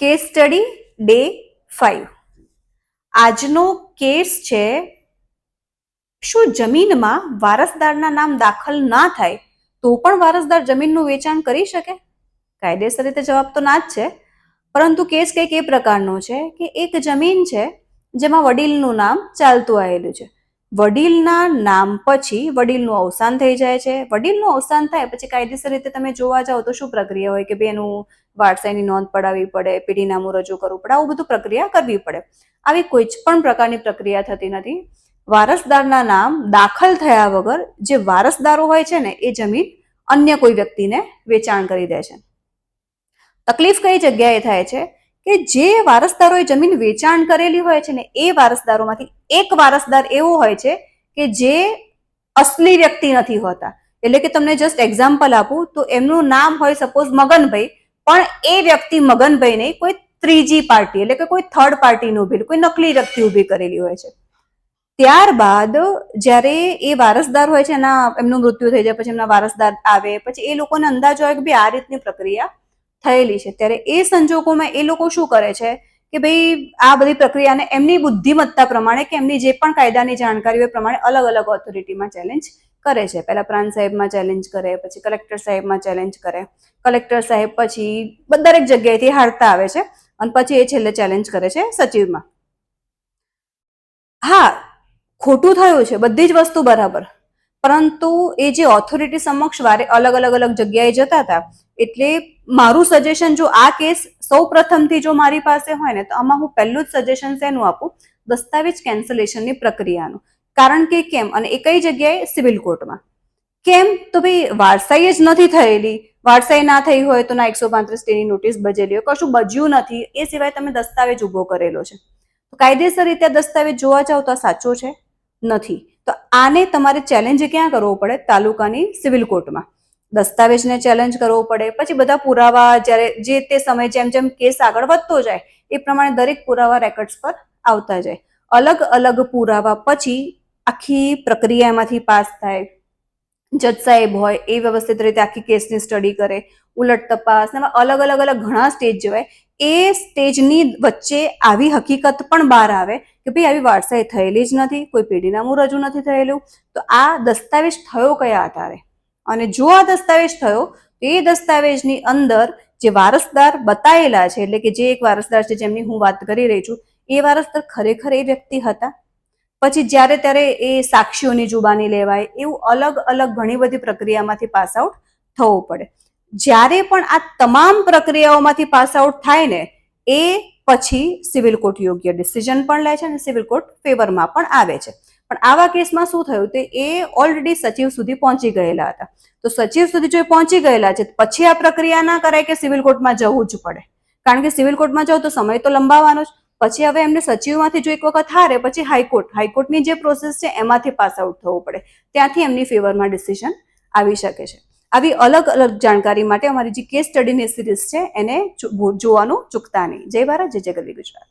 Case study day five આજનો case છે, શું જમીનમાં વારસદારના નામ દાખલ ના થાય, તો પણ વારસદાર જમીનનું વેચાણ કરી શકે? કાયદેસર રીતે જવાબ તો ના જ છે, પરંતુ કેસ કંઈક એ પ્રકારનો છે કે એક જમીન છે, જેમાં વડીલનું નામ ચાલતું આવેલું છે. વડીલના નામ પછી વડીલનું અવસાન થઈ જાય છે. વડીલનું અવસાન થાય પછી કાયદેસર રીતે તમે જોવા જાઓ તો શું પ્રક્રિયા હોય? કે બે એનું વારસાઈની નોંધ પડાવવી પડે પેઢીનામું રજૂ કરવું પડે, આવું બધું પ્રક્રિયા કરવી પડે. આવી કોઈ જ પણ પ્રકારની પ્રક્રિયા થતી નથી. વારસદારના નામ દાખલ થયા વગર જે વારસદારો હોય છે ને, એ જમીન અન્ય કોઈ વ્યક્તિને વેચાણ કરી દે છે. તકલીફ કઈ જગ્યાએ થાય છે? કે જે વારસદારોએ જમીન વેચાણ કરેલી હોય છે ને એ વારસદારોમાંથી એક વારસદાર એવો હોય છે કે જે અસલી વ્યક્તિ નથી હોતા. એટલે કે તમને જસ્ટ એક્ઝામ્પલ આપું, તો એમનું નામ હોય સપોઝ મગનભાઈ, પણ એ વ્યક્તિ મગનભાઈ નહીં કોઈ ત્રીજી પાર્ટી એટલે કે કોઈ થર્ડ પાર્ટીનું ઊભી કોઈ નકલી વ્યક્તિ ઊભી કરેલી હોય છે. ત્યારબાદ જ્યારે એ વારસદાર હોય છે, એના, એમનું મૃત્યુ થઈ જાય, પછી એમના વારસદાર આવે, પછી એ લોકોને અંદાજો આવે કે ભાઈ આ રીતની પ્રક્રિયા થયેલી છે. ત્યારે એ સંજોગોમાં એ લોકો શું કરે છે કે ભાઈ આ બધી પ્રક્રિયાને એમની બુદ્ધિમત્તા પ્રમાણે કે એમની જે પણ કાયદાની જાણકારી હોય પ્રમાણે અલગ અલગ ઓથોરિટીમાં ચેલેન્જ કરે છે. પહેલા પ્રાંત સાહેબમાં ચેલેન્જ કરે, પછી કલેક્ટર સાહેબમાં ચેલેન્જ કરે. કલેક્ટર સાહેબ પછી દરેક જગ્યાએથી હારતા આવે છે અને પછી એ છેલ્લે ચેલેન્જ કરે છે સચિવમાં. હા, ખોટું થયું છે. બધી જ વસ્તુ બરાબર. પરંતુ એ જે ઓથોરિટી સમક્ષ વારે અલગ અલગ અલગ જગ્યાએ જતા હતા, એટલે મારું સજેશન જો આ કેસ સૌ પ્રથમથી જો મારી પાસે હોય ને, તો આમાં હું પહેલું જ સજેશન શેનું આપું? દસ્તાવેજ કેન્સલેશનની પ્રક્રિયાનું. કારણ કે કેમ? અને એ કઈ જગ્યાએ? સિવિલ કોર્ટમાં. કેમ? તો ભાઈ, વારસાઈ જ નથી થયેલી. વારસાઈ ના થઈ હોય તો ના એકસો પાંત્રીસ ટીની નોટિસ બજેલી હોય. કશું બજ્યું નથી. એ સિવાય તમે દસ્તાવેજ ઊભો કરેલો છે. કાયદેસર રીતે દસ્તાવેજ જોવા જાવ તો સાચો છે? નથી. આને તમારે ચેલેન્જ ક્યાં કરવો પડે? તાલુકાની સિવિલ કોર્ટમાં દસ્તાવેજને ચેલેન્જ કરવો પડે. પછી બધા પુરાવા જ્યારે જે તે સમયે જેમ જેમ કેસ આગળ વધતો જાય, એ પ્રમાણે દરેક પુરાવા રેકોર્ડ્સ પર આવતા જાય. અલગ અલગ પુરાવા પછી આખી પ્રક્રિયા એમાંથી પાસ થાય. જજ સાહેબ હોય, એ વ્યવસ્થિત રીતે આખી કેસની સ્ટડી કરે, ઉલટ તપાસ એમાં અલગ અલગ અલગ ઘણા સ્ટેજ જોવાય. એ સ્ટેજની વચ્ચે આવી હકીકત પણ બહાર આવે કે ભાઈ આવી વારસાઈ થયેલી જ નથી, કોઈ પેઢીનામું રજૂ નથી થયેલું. તો આ દસ્તાવેજ થયો કયા આધારે? અને જો આ દસ્તાવેજ થયો, તો એ દસ્તાવેજની અંદર જે વારસદાર બતાયેલા છે, એટલે કે જે એક વારસદાર છે જેમની હું વાત કરી રહી છું, એ વારસદાર ખરેખર એ વ્યક્તિ હતા? પછી જ્યારે ત્યારે એ સાક્ષીઓની જુબાની લેવાય એવું અલગ અલગ ઘણી બધી પ્રક્રિયામાંથી પાસ આઉટ થવું પડે. જ્યારે પણ આ તમામ પ્રક્રિયાઓમાંથી પાસ આઉટ થાય ને, એ પછી સિવિલ કોર્ટ યોગ્ય ડિસિઝન પણ લે છે અને સિવિલ કોર્ટ ફેવરમાં પણ આવે છે. પણ આવા કેસમાં શું થયું તે એ ઓલરેડી સચિવ સુધી પહોંચી ગયેલા હતા. તો સચિવ સુધી જો એ પહોંચી ગયેલા છે, પછી આ પ્રક્રિયા ના કરાય કે સિવિલ કોર્ટમાં જવું જ પડે? કારણ કે સિવિલ કોર્ટમાં જાવ તો સમય તો લંબાવવાનો જ. પછી હવે એમને સચિવમાંથી જો એક વખત હારે, પછી હાઈકોર્ટ. હાઈકોર્ટની જે પ્રોસેસ છે, એમાંથી પાસ આઉટ થવું પડે. ત્યાંથી એમની ફેવરમાં ડિસિઝન આવી શકે છે. આવી અલગ અલગ જાણકારી માટે અમારી જે કેસ સ્ટડીની સિરીઝ છે, એને જોવાનું ચૂકતા નહીં. જય ભારત, જય ગરવી ગુજરાત.